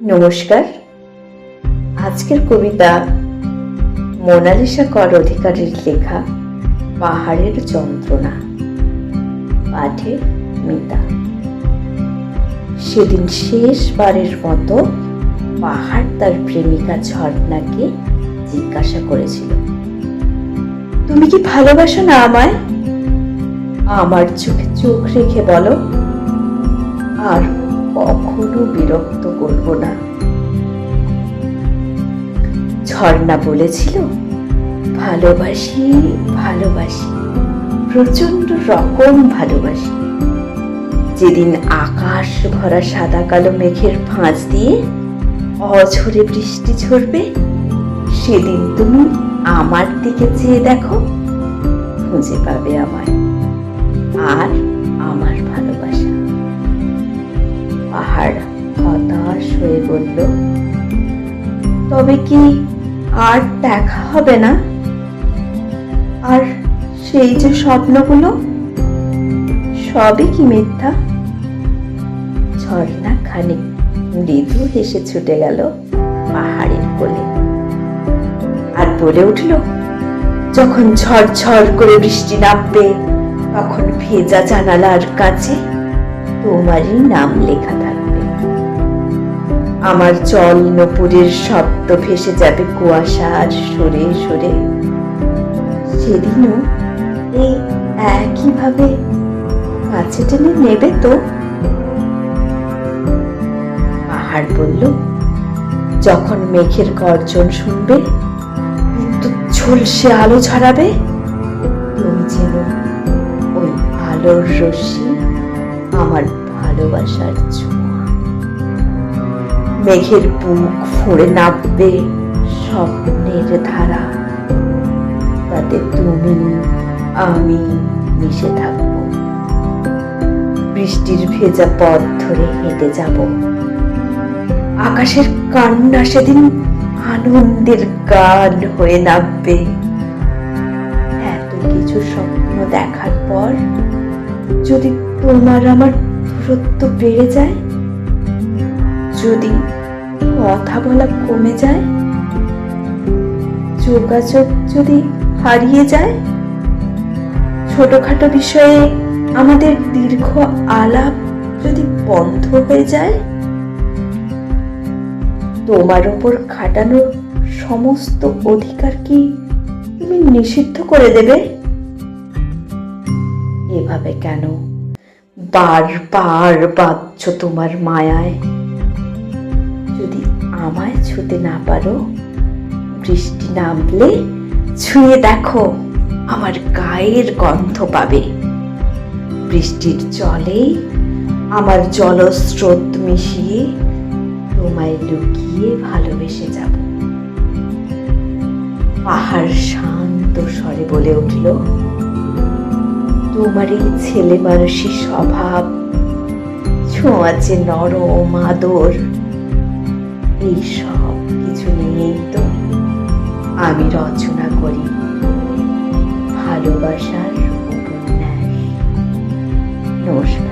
নমস্কার। আজকের কবিতা মোনালিসা কর অধিকারীর লেখা পাহাড়ের যন্ত্রণা, পাঠে মিতা। সেদিন শেষবারের মতো পাহাড় তার প্রেমিকা ঝর্ণাকে জিজ্ঞাসা করেছিল, তুমি কি ভালোবাসো না আমায়? আমার চোখে চোখ রেখে বলো, আর কখনো বিরক্ত করব না। ঝর্ণা বলেছিল, ভালোবাসি ভালোবাসি প্রচণ্ড রকম ভালোবাসি। যেদিন আকাশ ভরা সাদা কালো মেঘের ফাঁজ দিয়ে অঝরে বৃষ্টি ঝরবে, সেদিন তুমি আমার দিকে চেয়ে দেখো, খুঁজে পাবে আমায়, আর আমার ভালোবাসা। বলল তবে কি আর দেখা হবে না? আর সেই যে স্বপ্নগুলো, সবই কি মিথ্যা? ঝর্ণা খানিক মৃদু হেসে ছুটে গেল পাহাড়ের কোলে। আর বলে উঠল, যখন ঝড় করে বৃষ্টি নামবে, তখন ভেজা জানালার কাছে তোমারই নাম লেখা থাকবে। আমার চল নপুরের শব্দ ভেসে যাবে কুয়াশার সরে সরে। সেদিনও এই একইভাবে কাছে টেনে নেবে তো? পাহাড় বলল, যখন মেঘের গর্জন শুনবে, কিন্তু ঝলসে আলো ছড়াবে, তুমি যেন ওই আলোর রশ্মি আমার ভালোবাসার ছোঁয়া। মেঘের বুক ফুঁড়ে নামবে স্বপ্নের ধারা। তাতে তুমি, আমি মিশে থাকব। বৃষ্টির ভেজা পথ ধরে হেঁটে যাব। আকাশের কান্না সেদিন আনন্দের গান হয়ে নামবে। এত কিছু স্বপ্ন দেখার পর যদি তোমার আমার দূরত্ব বেড়ে যায় যদি কথা বলা কমে যায়? যোগাযোগ যদি হারিয়ে যায়? ছোটখাটো বিষয়ে আমাদের দীর্ঘ আলাপ যদি বন্ধ হয়ে যায়? তোমার ওপর খাটানোর সমস্ত অধিকার কি তুমি নিষিদ্ধ করে দেবে? এভাবে কেন? বারবার বাঁধছ তোমার মায়ায় যদি আমায় ছুতে না পারো, বৃষ্টি নামলে ছুঁয়ে দেখো, আমার গায়ের গন্ধ পাবে। বৃষ্টির জলে আমার জলস্রোত মিশিয়ে তোমায় লুকিয়ে ভালোবেসে যাব। পাহাড় শান্ত স্বরে বলে উঠল, তোমার এই ছেলে মানুষই স্বভাব, ছোঁয়াচে নরম আদর এই সব কিছু নিয়েই তো আমি রচনা করি। ভালোবাসার উপন্যাস। নমস্কার।